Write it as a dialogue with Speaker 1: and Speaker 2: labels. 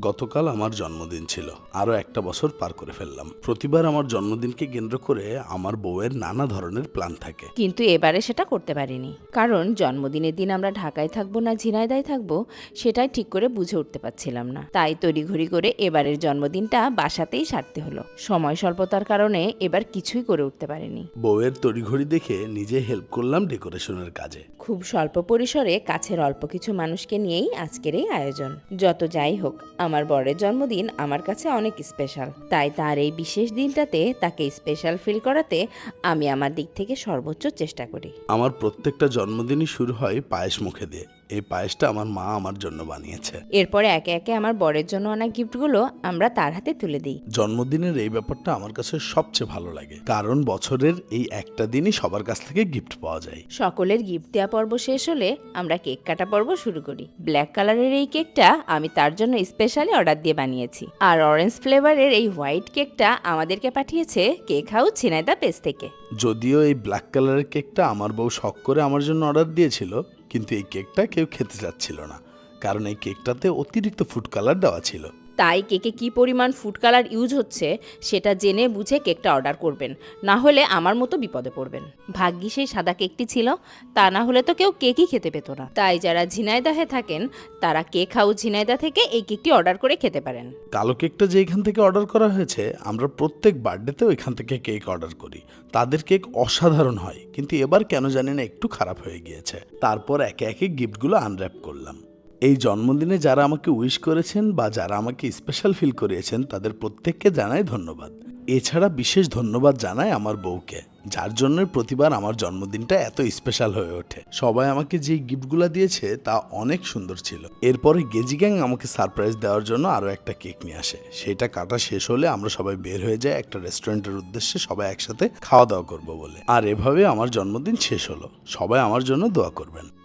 Speaker 1: গতকাল আমার জন্মদিন ছিল। আরও একটা বছর পার করে ফেললাম। প্রতিবার আমার জন্মদিনকে কেন্দ্র করে আমার বউয়ের নানা ধরনের প্ল্যান থাকে।
Speaker 2: কিন্তু এবারে সেটা করতে পারিনি। কারণ জন্মদিনের দিন আমরা ঢাকায় থাকব না ঝিনাইদায় থাকব সেটাই ঠিক করে বুঝে উঠতে পারছিলাম না। তাই তড়িঘড়ি করে এবারের জন্মদিনটা বাসাতেই সারতে হলো। সময় স্বল্পতার কারণে এবার কিছুই করে উঠতে পারিনি।
Speaker 1: বউয়ের তড়িঘড়ি দেখে নিজে হেল্প করলাম ডেকোরেশনের কাজে।
Speaker 2: খুব স্বল্প পরিসরে কাছের অল্প কিছু মানুষকে নিয়েই আজকের এই আয়োজন। যত যাই হোক আমার বরের জন্মদিন আমার কাছে অনেক স্পেশাল তাই তার এই বিশেষ দিনটাতে তাকে স্পেশাল ফিল করাতে আমি আমার দিক থেকে সর্বোচ্চ চেষ্টা করি।
Speaker 1: আমার প্রত্যেকটা জন্মদিনই শুরু হয় পায়েস মুখে দিয়ে। এই পায়েসটা আমার মা আমার জন্য বানিয়েছে।
Speaker 2: এরপরে একে একে আমার বরের জন্য আনা গিফটগুলো আমরা তার হাতে তুলে দিই।
Speaker 1: জন্মদিনের এই ব্যাপারটা আমার কাছে সবচেয়ে ভালো লাগে কারণ বছরের এই একটা দিনই সবার কাছ থেকে গিফট পাওয়া যায়।
Speaker 2: সকলের গিফট দেওয়া পর্ব শেষ হলে আমরা কেক কাটা পর্ব শুরু করি। ব্ল্যাক কালারের এই কেকটা আমি তার জন্য স্পেশালি অর্ডার দিয়ে বানিয়েছি। আর অরেঞ্জ ফ্লেভারের এই হোয়াইট কেকটা আমাদেরকে পাঠিয়েছে কেক হাউস ছিনাইদা পেজ থেকে।
Speaker 1: যদিও এই ব্ল্যাক কালারের কেকটা আমার বউ শখ করে আমার জন্য অর্ডার দিয়েছিল কিন্তু এই কেকটা কেউ খেতে চাচ্ছিল না, কারণ এই কেকটাতে অতিরিক্ত ফুড কালার দেওয়া ছিল।
Speaker 2: তাই কেকে কি পরিমাণ ফুড কালার ইউজ হচ্ছে সেটা জেনে বুঝে কেকটা অর্ডার করবেন। না হলে আমার মতো বিপদে পড়বেন। ভাগ্যি সেই সাদা কেকটি ছিল, তা না হলে তো কেউ কেকই খেতে পেত না। তাই যারা ঝিনাইদাহে থাকেন, তারা কেক হাউস ঝিনাইদা থেকে এই কেকটি অর্ডার করে খেতে পারেন।
Speaker 1: কালো কেকটা যে এখান থেকে অর্ডার করা হয়েছে, আমরা প্রত্যেক বার্থডেতেও এখান থেকে কেক অর্ডার করি। তাদের কেক অসাধারণ হয়, কিন্তু এবার কেন জানি না একটু খারাপ হয়ে গিয়েছে। তারপর একে একে গিফটগুলো আনর্যাপ করলাম। এই জন্মদিনে যারা আমাকে উইশ করেছেন বা যারা আমাকে স্পেশাল ফিল করিয়েছেন, তাদের প্রত্যেককে জানাই ধন্যবাদ। এছাড়া বিশেষ ধন্যবাদ জানাই আমার বউকে, যার জন্য প্রতিবার আমার জন্মদিনটা এত স্পেশাল হয়ে ওঠে। সবাই আমাকে যে গিফটগুলো দিয়েছে, তা অনেক সুন্দর ছিল। এরপরে গেজি গ্যাং আমাকে সারপ্রাইজ দেওয়ার জন্য আরও একটা কেক নিয়ে আসে। সেটা কাটা শেষ হলে আমরা সবাই বের হয়ে যাই একটা রেস্টুরেন্টের উদ্দেশ্যে সবাই একসাথে খাওয়া দাওয়া করব বলে। আর এভাবে আমার জন্মদিন শেষ হলো। সবাই আমার জন্য দোয়া করবেন।